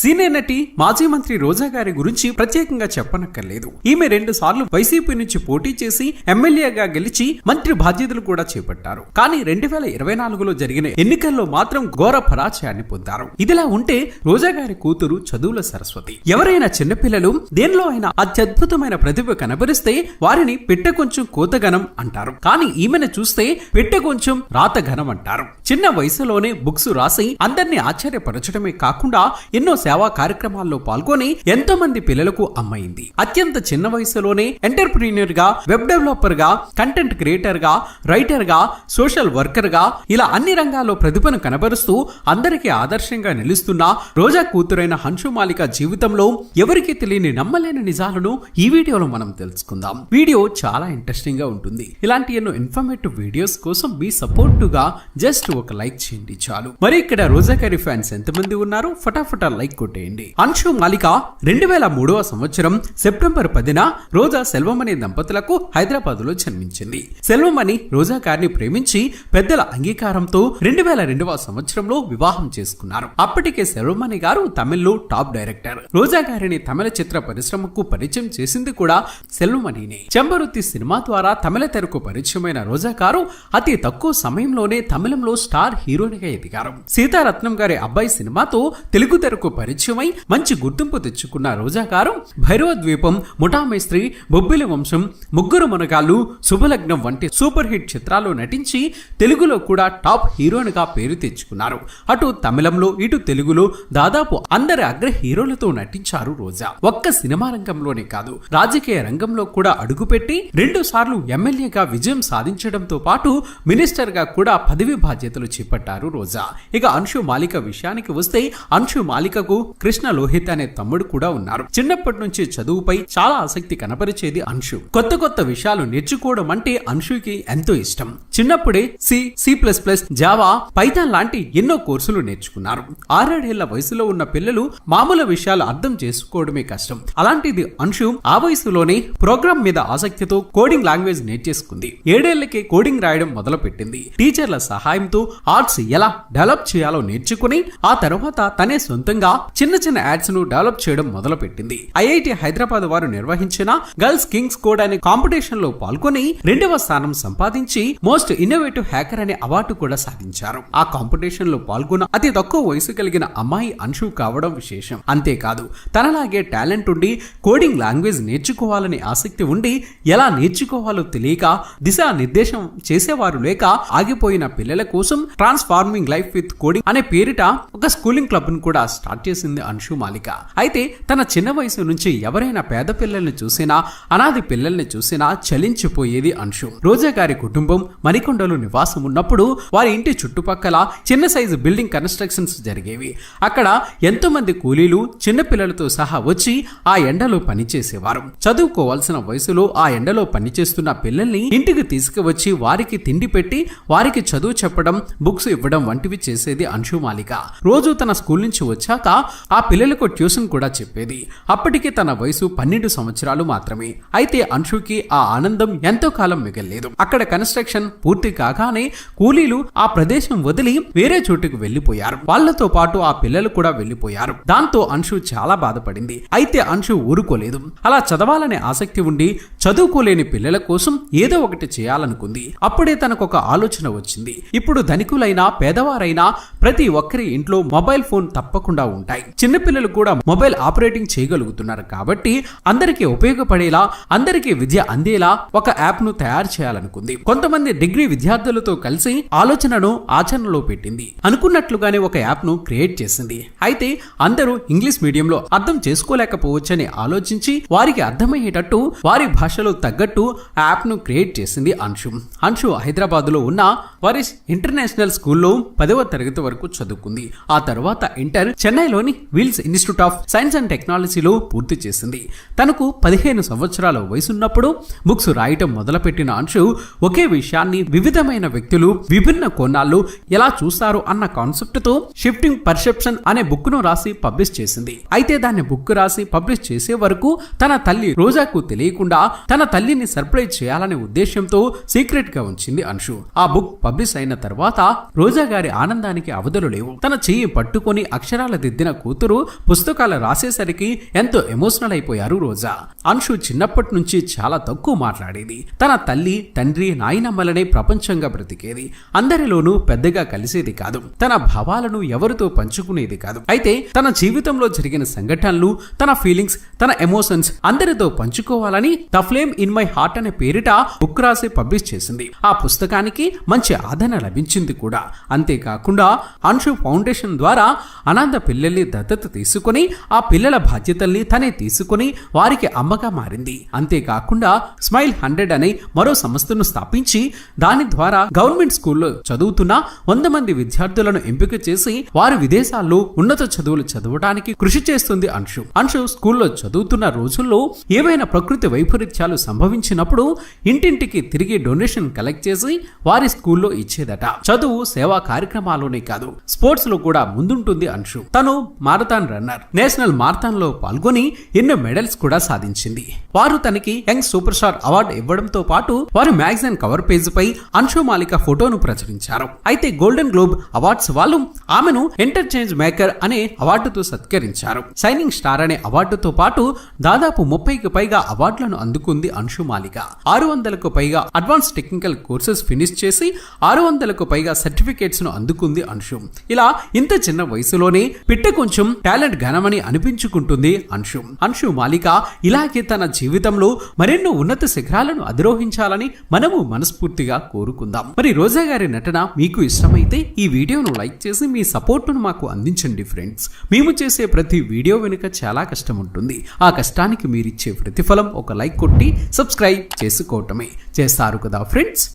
Senior నటి మాజీ మంత్రి రోజా గారి గురించి ప్రత్యేకంగా చెప్పనక్కర్లేదు. ఈమె రెండు సార్లు వైసీపీ నుంచి పోటీ చేసి ఎమ్మెల్యేగా గెలిచి మంత్రి బాధ్యతలు కూడా చేపట్టారు. కానీ రెండు వేల ఇరవై నాలుగులో జరిగిన ఎన్నికల్లో మాత్రం ఘోర పరాజయాన్ని పొందారు. ఇదిలా ఉంటే రోజా గారి కూతురు చదువుల సరస్వతి. ఎవరైనా చిన్నపిల్లలు దేనిలో అయినా అత్యద్భుతమైన ప్రతిభ కనబరిస్తే వారిని పెట్టె కొంచెం కోతగనం అంటారు. కానీ ఈమెను చూస్తే పెట్టె కొంచెం రాతఘనం అంటారు. చిన్న వయసులోనే బుక్స్ రాసి అందరినీ ఆశ్చర్యపరచడమే కాకుండా ఎన్నో సేవా కార్యక్రమాల్లో పాల్గొని ఎంతో మంది పిల్లలకు అమ్మైంది. అత్యంత చిన్న వయసులోనే ఎంటర్ప్రీనియర్గా వెబ్ డెవలపర్గా కంటెంట్ క్రియేటర్గా రైటర్గా సోషల్ వర్కర్గా ఇలా అన్ని రంగాల్లో ప్రతిభను కనబరుస్తూ అందరికీ ఆదర్శంగా నిలుస్తున్న రోజా కూతురైన హంషుమాలిక జీవితంలో ఎవరికి తెలియని నమ్మలేని నిజాలను ఈ వీడియోలో మనం తెలుసుకుందాం. వీడియో చాలా ఇంట్రెస్టింగ్గా ఉంటుంది. ఇలాంటి ఎన్నో ఇన్ఫర్మేటివ్ వీడియోస్ కోసం మీ సపోర్ట్గా జస్ట్ ఒక లైక్ చేయండి చాలు. మరి ఇక్కడ రోజా కరీ ఫ్యాన్స్ ఎంతమంది ఉన్నారో? ఫటాఫటా లైక్ కొట్టేయండి అన్షు మాలిక రెండు వేల మూడవ సంవత్సరం సెప్టెంబర్ పదిన రోజా సెల్వం అనే దంపతులకు హైదరాబాద్లో జన్మించింది. సెల్వం అని రోజా గారిని ప్రేమించి పెద్దల అంగీకారంతో రెండు వేల రెండవ సంవత్సరంలో వివాహం చేసుకున్నారు. అప్పటికే సెల్వమణి గారు తమిళ్ళో టాప్ డైరెక్టర్. రోజా గారిని తమిళ చిత్ర పరిశ్రమకు పరిచయం చేసింది కూడా సెల్వమణినే. చెంబరుత్తి సినిమా ద్వారా తమిళ తెరకు పరిచయమైన రోజా గారు అతి తక్కువ సమయంలోనే తమిళంలో స్టార్ హీరోయిన్గా ఎదిగారు. సీతారత్నం గారి అబ్బాయి సినిమాతో తెలుగు తెరకు పరిచయమై మంచి గుర్తింపు తెచ్చుకున్న రోజా గారు భైరవ ద్వీపం ముఠామైస్త్రి బొబ్బిలి వంశం ముగ్గురు మనగాళ్ళు శుభలగ్నం వంటి సూపర్ హిట్ చిత్రాల్లో నటించి తెలుగులో కూడా టాప్ హీరోయిన్గా పేరు తెచ్చుకున్నారు. అటు తమిళంలో ఇటు తెలుగులో దాదాపు అందరి అగ్ర హీరోలతో నటించారు రోజా. ఒక్క సినిమా రంగంలోనే కాదు రాజకీయ రంగంలో కూడా అడుగుపెట్టి రెండు సార్లు ఎమ్మెల్యేగా విజయం సాధించడంతో పాటు మినిస్టర్గా కూడా పదవి బాధ్యతలు చేపట్టారు రోజా. ఇక అంశు మాలిక విషయానికి వస్తే అంశు మాలికకు కృష్ణ లోహిత్ అనే తమ్ముడు కూడా ఉన్నారు. చిన్నప్పటి నుంచి చదువుపై చాలా ఆసక్తి కనపరిచేది అంశు. కొత్త కొత్త విషయాలు నేర్చుకోవడం అంటే అంశుకి ఎంతో ఇష్టం. చిన్నప్పుడే C C plus plus Java Python లాంటి ఎన్నో కోర్సులు నేర్చుకున్నారు. ఆరేడేళ్ళ వయసులో ఉన్న పిల్లలు మామూలు విషయాలు అర్థం చేసుకోవడమే కష్టం. అలాంటిది అంశు ఆ వయసులోనే ప్రోగ్రామ్ మీద ఆసక్తితో కోడింగ్ లాంగ్వేజ్ నేర్చేసుకుంది. ఏడేళ్ళకే కోడింగ్ రాయడం మొదలుపెట్టింది. టీచర్ల సహాయంతో ఆర్ట్స్ ఎలా డెవలప్ చేయాలో నేర్చుకుని ఆ తర్వాత తనే సొంతంగా చిన్న చిన్న యాడ్స్ను డెవలప్ చేయడం మొదలుపెట్టింది. ఐఐటి హైదరాబాద్ వారు నిర్వహించిన గర్ల్స్ కింగ్స్ కోడ్ అనే కాంపిటీషన్లో పాల్గొని రెండవ స్థానం సంపాదించి మోస్ట్ ఇన్నోవేటివ్ హ్యాకర్ అనే అవార్డు కూడా సాధించారు. ఆ కాంపిటీషన్లో పాల్గొన్న అతి తక్కువ వయసు కలిగిన అమ్మాయి అంశు కావడం విశేషం. అంతేకాదు తనలాగే టాలెంట్ ఉండి కోడింగ్ లాంగ్వేజ్ నేర్చుకోవాలనే ఆసక్తి ఉండి ఎలా నేర్చుకోవాలో తెలియక దిశా నిర్దేశం చేసేవారు లేక ఆగిపోయిన పిల్లల కోసం ట్రాన్స్ఫార్మింగ్ లైఫ్ విత్ కోడింగ్ అనే పేరిట ఒక స్కూలింగ్ క్లబ్ను కూడా స్టార్ట్ చేసింది అంశు మాలిక. అయితే తన చిన్న వయసు నుంచి ఎవరైనా పేద పిల్లల్ని చూసినా అనాది పిల్లల్ని చూసినా చలించిపోయేది అంశు. రోజా గారి కుటుంబం మణికొండలో నివాసం ఉన్నప్పుడు వారి ఇంటి చుట్టుపక్కల చిన్న సైజు బిల్డింగ్ కన్స్ట్రక్షన్స్ జరిగేవి. అక్కడ ఎంతో మంది కూలీలు చిన్న పిల్లలతో సహా వచ్చి ఆ ఎండలో పనిచేసేవారు. చదువుకోవాల్సిన వయసులో ఆ ఎండలో పనిచేస్తున్న పిల్లల్ని ఇంటికి తీసుకువచ్చి వారికి తిండి పెట్టి వారికి చదువు చెప్పడం బుక్స్ ఇవ్వడం వంటివి చేసేది అంశు మాలిక. రోజు తన స్కూల్ నుంచి వచ్చాక ఆ పిల్లలకు ట్యూషన్ కూడా చెప్పేది. అప్పటికి తన వయసు పన్నెండు సంవత్సరాలు మాత్రమే. అయితే అంశుకి ఆ ఆనందం ఎంతో కాలం మిగల్లేదు. అక్కడ కన్స్ట్రక్షన్ పూర్తి కాగానే కూలీలు ఆ ప్రదేశం వదిలి వేరే చోటుకు వెళ్ళిపోయారు వాళ్ళతో పాటు ఆ పిల్లలు కూడా వెళ్ళిపోయారు దాంతో అంశు చాలా బాధపడింది. అయితే అంశు ఊరుకోలేదు. అలా చదవాలనే ఆసక్తి ఉండి చదువుకోలేని పిల్లల కోసం ఏదో ఒకటి చేయాలనుకుంది. అప్పుడే తనకు ఒక ఆలోచన వచ్చింది. ఇప్పుడు ధనికులైనా పేదవారైనా ప్రతి ఒక్కరి ఇంట్లో మొబైల్ ఫోన్ తప్పకుండా ఉంటాయి. చిన్నపిల్లలు కూడా మొబైల్ ఆపరేటింగ్ చేయగలుగుతున్నారు కాబట్టి అందరికీ ఉపయోగపడేలా అందరికీ విద్య అందేలా ఒక యాప్ను తయారు చేయాలనుకుంది. కొంతమంది డిగ్రీ విద్యార్థులతో కలిసి ఆలోచనను ఆచరణలో పెట్టింది. అనుకున్నట్లుగానే ఒక యాప్ను క్రియేట్ చేసింది. అయితే అందరూ ఇంగ్లీష్ మీడియంలో అర్థం చేసుకోలేకపోవచ్చని ఆలోచించి వారికి అర్థమయ్యేటట్టు వారి భాషలో తగ్గట్టు ఆ యాప్ను క్రియేట్ చేసింది అంశు. అంశు హైదరాబాద్లో ఉన్న వరిస్ ఇంటర్నేషనల్ స్కూల్లో పదవ తరగతి వరకు చదువుకుంది. ఆ తర్వాత ఇంటర్ చెన్నైలో చెన్నైలోని Vels institute of science and టెక్నాలజీలో పూర్తి చేసింది. తనకు పదిహేను సంవత్సరాల వయసున్నప్పుడు బుక్స్ రాయటం మొదలుపెట్టిన అంశు ఒకే విషయాన్ని వివిధమైన వ్యక్తులు విభిన్న కోణాల్లో ఎలా చూస్తారు అన్న కాన్సెప్ట్తో షిఫ్టింగ్ పర్సెప్షన్ అనే బుక్ను రాసి పబ్లిష్ చేసింది. అయితే దాన్ని బుక్ రాసి పబ్లిష్ చేసే వరకు తన తల్లి రోజాకు తెలియకుండా తన తల్లిని సర్ప్రైజ్ చేయాలనే ఉద్దేశంతో సీక్రెట్గా ఉంచింది అంశు. ఆ బుక్ పబ్లిష్ అయిన తర్వాత రోజా గారి ఆనందానికి అవధులు లేవు. తన చెయ్యి పట్టుకొని అక్షరాల దిద్దిన చదివిన కూతురు పుస్తకాలు రాసేసరికి ఎంతో ఎమోషనల్ అయిపోయారు రోజా. అంశు చిన్నప్పటి నుంచి చాలా తక్కువ మాట్లాడేది. తన తల్లి తండ్రి నాయనమ్మలనే ప్రపంచంగా బ్రతికేది. అందరిలోనూ పెద్దగా కలిసేది కాదు. తన భావాలను ఎవరితో పంచుకునేది కాదు. అయితే తన జీవితంలో జరిగిన సంఘటనలు తన ఫీలింగ్స్ తన ఎమోషన్స్ అందరితో పంచుకోవాలని the flame in my heart అనే పేరిట బుక్ రాసి పబ్లిష్ చేసింది. ఆ పుస్తకానికి మంచి ఆదరణ లభించింది కూడా. అంతేకాకుండా అంశు ఫౌండేషన్ ద్వారా అనాథ పిల్లల్ని దత్తత తీసుకుని ఆ పిల్లల బాధ్యతల్ని తనే తీసుకుని వారికి అమ్మగా మారింది. అంతేకాకుండా స్మైల్ హండ్రెడ్ అనే మరో సంస్థను స్థాపించి దాని ద్వారా గవర్నమెంట్ స్కూల్లో చదువుతున్న వంద మంది విద్యార్థులను ఎంపిక చేసి వారు విదేశాల్లో ఉన్నత చదువులు చదవడానికి కృషి చేస్తుంది అంశు. అంశు స్కూల్లో చదువుతున్న రోజుల్లో ఏవైనా ప్రకృతి వైపరీత్యాలు సంభవించినప్పుడు ఇంటింటికి తిరిగి డొనేషన్ కలెక్ట్ చేసి వారి స్కూల్లో ఇచ్చేదట. చదువు సేవా కార్యక్రమాల్లోనే కాదు స్పోర్ట్స్లో కూడా ముందుంటుంది అంశు. తను మారథాన్ రన్నర్. నేషనల్ మారథాన్లో పాల్గొని ఎన్నో మెడల్స్ కూడా సాధించింది. వారు తనకి యంగ్ సూపర్ స్టార్ అవార్డు ఇవ్వడంతో పాటు వారు మ్యాగజైన్ కవర్ పేజ్ పై అంశు మాలిక ఫోటోను ప్రచురించారు. అయితే గోల్డెన్ గ్లోబ్ అవార్డ్స్ వాళ్ళు ఆమెను ఎంటర్చేంజ్ మేకర్ అనే అవార్డుతో సత్కరించారు. సైనింగ్ స్టార్ అనే అవార్డుతో పాటు దాదాపు ముప్పైకి పైగా అవార్డులను అందుకుంది అంశు మాలిక. ఆరు వందలకు పైగా అడ్వాన్స్ టెక్నికల్ కోర్సెస్ ఫినిష్ చేసి ఆరు వందలకు పైగా సర్టిఫికేట్స్ను అందుకుంది అంశు ఇలా ఇంత చిన్న వయసులోనే పిట్ట కొంచెం టాలెంట్ ఘనమని అనిపించుకుంటుంది అంశు. అంశు మాలిక ఇలాగే తన జీవితంలో మరెన్నో ఉన్నత శిఖరాలను అధిరోహించాలని మనము మనస్ఫూర్తిగా కోరుకుందాం. మరి రోజా గారి నటన మీకు ఇష్టమైతే ఈ వీడియోను లైక్ చేసి మీ సపోర్టును మాకు అందించండి ఫ్రెండ్స్. మేము చేసే ప్రతి వీడియో వెనుక చాలా కష్టం ఉంటుంది. ఆ కష్టానికి మీరిచ్చే ప్రతిఫలం ఒక లైక్ కొట్టి సబ్స్క్రైబ్ చేసుకోవటమే. చేస్తారు కదా ఫ్రెండ్స్?